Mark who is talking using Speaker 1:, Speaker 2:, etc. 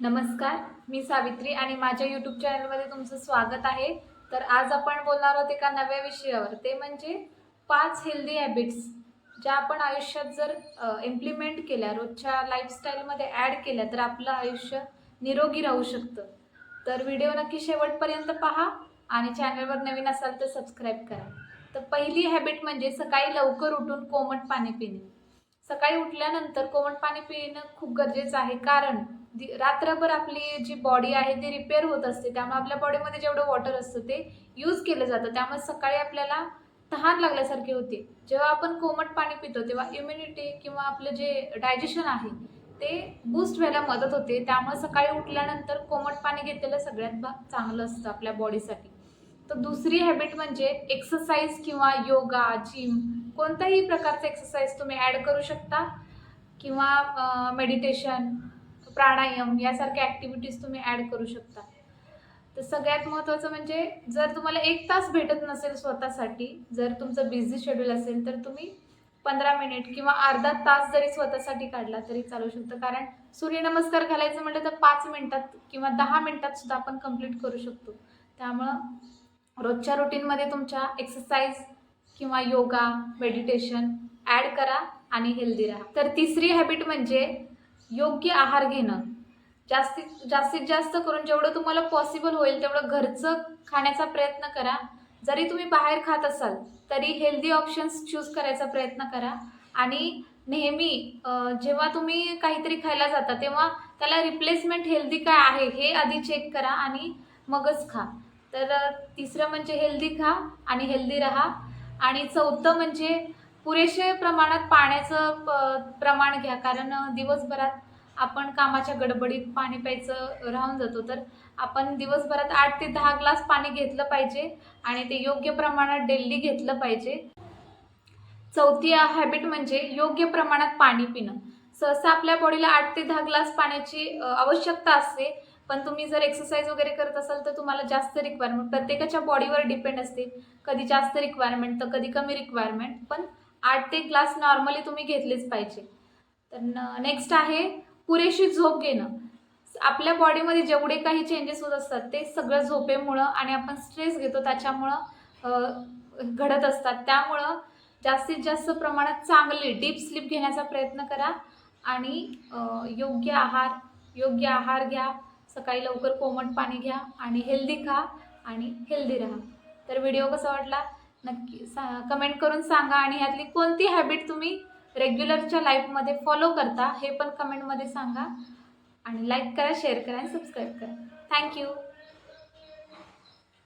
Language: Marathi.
Speaker 1: नमस्कार मी सावित्री आणि माझ्या यूट्यूब चॅनलमध्ये तुमचं स्वागत आहे. तर आज आपण बोलणार आहोत एका नव्या विषयावर. ते म्हणजे पाच हेल्दी हॅबिट्स ज्या आपण आयुष्यात जर इम्प्लिमेंट केल्या रोजच्या लाईफस्टाईलमध्ये ॲड केल्या तर आपलं आयुष्य निरोगी राहू शकतं. तर व्हिडिओ नक्की शेवटपर्यंत पहा आणि चॅनलवर नवीन असाल तर सबस्क्राईब करा. तर पहिली हॅबिट म्हणजे सकाळी लवकर उठून कोमट पाणी पिणे. सकाळी उठल्यानंतर कोमट पाणी पिणं खूप गरजेचं आहे. कारण दि- रात्रभर आपली जी बॉडी आहे ती रिपेअर होत असते. त्यामुळे आपल्या बॉडीमध्ये जेवढं वॉटर असतं ते यूज केलं जातं. त्यामुळे सकाळी आपल्याला तहान लागल्यासारखे होते. जेव्हा आपण कोमट पाणी पितो तेव्हा इम्युनिटी किंवा आपलं जे डायजेशन आहे ते बूस्ट व्हायला मदत होते. त्यामुळे सकाळी उठल्यानंतर कोमट पाणी घेतलेलं सगळ्यात भा- चांगलं असतं आपल्या बॉडीसाठी तर दुसरी हॅबिट म्हणजे एक्सरसाइज किंवा योगा जिम कोणत्याही प्रकारचा एक्सरसाइज तुम्ही ॲड करू शकता. किंवा मेडिटेशन प्राणायाम यासारख्या ॲक्टिव्हिटीज तुम्ही ॲड करू शकता. तर सगळ्यात महत्त्वाचं म्हणजे जर तुम्हाला एक तास भेटत नसेल स्वतःसाठी जर तुमचं बिझी शेड्यूल असेल तर तुम्ही पंधरा मिनिट किंवा अर्धा तास जरी स्वतःसाठी काढला तरी चालू शकतं. कारण सूर्यनमस्कार घालायचं म्हटलं तर पाच मिनिटात किंवा दहा मिनिटात सुद्धा आपण कंप्लीट करू शकतो. त्यामुळं रोजच्या रुटीनमध्ये तुमच्या एक्सरसाइज किंवा योगा मेडिटेशन ॲड करा आणि हेल्दी राहा. तर तिसरी हॅबिट म्हणजे योग्य आहार घेणं. जास्तीत जास्तीत जास्त करून जेवढं तुम्हाला पॉसिबल होईल तेवढं घरचं खाण्याचा प्रयत्न करा. जरी तुम्ही बाहेर खात असाल तरी हेल्दी ऑप्शन्स चूज करायचा प्रयत्न करा. आणि नेहमी जेव्हा तुम्ही काहीतरी खायला जाता तेव्हा त्याला रिप्लेसमेंट हेल्दी काय आहे हे आधी चेक करा आणि मगच खा. तर तिसरं म्हणजे हेल्दी खा आणि हेल्दी राहा. आणि चौथं म्हणजे पुरेशे प्रमाणात पाण्याचं प- प्रमाण घ्या. कारण दिवसभरात आपण कामाच्या गडबडीत पाणी प्यायचं राहून जातो. तर आपण दिवसभरात आठ ते दहा ग्लास पाणी घेतलं पाहिजे आणि ते योग्य प्रमाणात डेली घेतलं पाहिजे. चौथी हॅबिट म्हणजे योग्य प्रमाणात पाणी पिणं. सहसा आपल्या बॉडीला आठ ते दहा ग्लास पाण्याची आवश्यकता असते. पण तुम्ही जर एक्सरसाइज वगैरे करत असाल तर तुम्हाला जास्त रिक्वायरमेंट प्रत्येकाच्या बॉडीवर डिपेंड असते कधी जास्त रिक्वायरमेंट तर कधी कमी रिक्वायरमेंट पण आठ ते ग्लास नॉर्मली तुम्ही घेतलेच पाहिजे. तर नेक्स्ट आहे पुरेशी झोप घेणं. आपल्या बॉडीमध्ये जेवढे काही चेंजेस होत असतात ते सगळं झोपेमुळं आणि आपण स्ट्रेस घेतो त्याच्यामुळं घडत असतात. त्यामुळं जास्तीत जास्त प्रमाणात चांगली डीप स्लीप घेण्याचा प्रयत्न करा आणि योग्य आहार योग्य आहार घ्या. सकाळी लवकर कोमट पाणी घ्या आणि हेल्दी खा आणि हेल्दी राहा. तर व्हिडिओ कसा वाटला? नक्की सा कमेंट करून सांगा आणि ह्यातली कोणती हॅबिट तुम्ही रेग्युलरच्या लाईफमध्ये फॉलो करता हे पण कमेंटमध्ये सांगा. आणि लाईक करा शेअर करा आणि सबस्क्राईब करा. थँक्यू